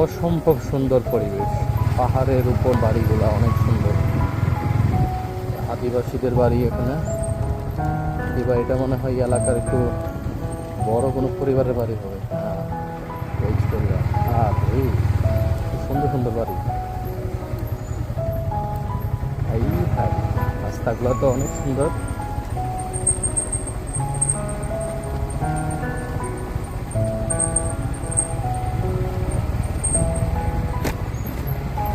অসম্ভব সুন্দর পরিবেশ। পাহাড়ের উপর বাড়িগুলো অনেক সুন্দর। আদিবাসীদের বাড়ি এখানে। এই বাড়িটা মনে হয় এলাকার একটু বড় কোনো পরিবারের বাড়ি হবে। হ্যাঁ আর এই সুন্দর সুন্দর বাড়ি। এই ভাই রাস্তাগুলো তো অনেক সুন্দর।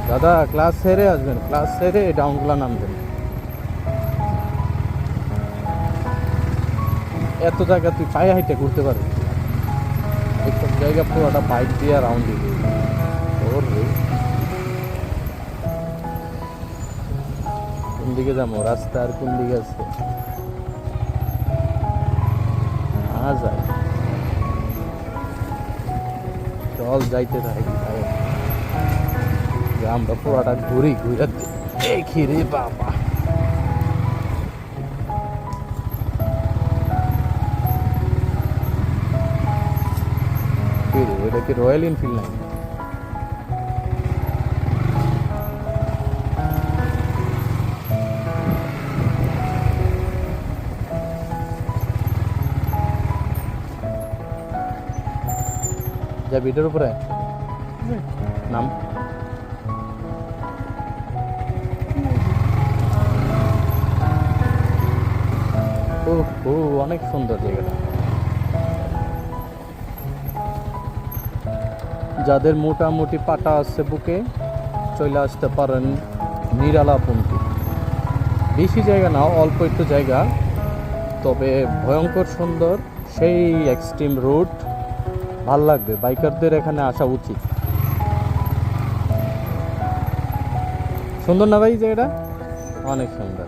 দাদা ক্লাস সেরে আসবেন ক্লাস সেরে ডাউনগুলো নামবেন। এত জায়গা তুই পায়ে হাইটে ঘুরতে পারবি। এইসব জায়গা পুরোটা বাইক দিয়ে রাউন্ড ওর কোন দিকে যাব? রাস্তা আর কোন দিকে আছে? না যায় চল যাইতে থাকি। আমরা পুরাটা ঘুরি ঘুরে দেখি রে বাবা। এটা কি রয়্যাল এনফিল্ড নাকি? যা, বিটের উপরে নাম? অনেক সুন্দর জায়গাটা। যাদের মোটামুটি পাটা আছে বুকে চলে আসতে পারেন নিরালাপন্থী। বেশি জায়গা না, অল্প একটু জায়গা, তবে ভয়ঙ্কর সুন্দর, সেই এক্সট্রিম রুট ভালো লাগবে। বাইকারদের এখানে আসা উচিত। সুন্দর না ভাই জায়গাটা? অনেক সুন্দর।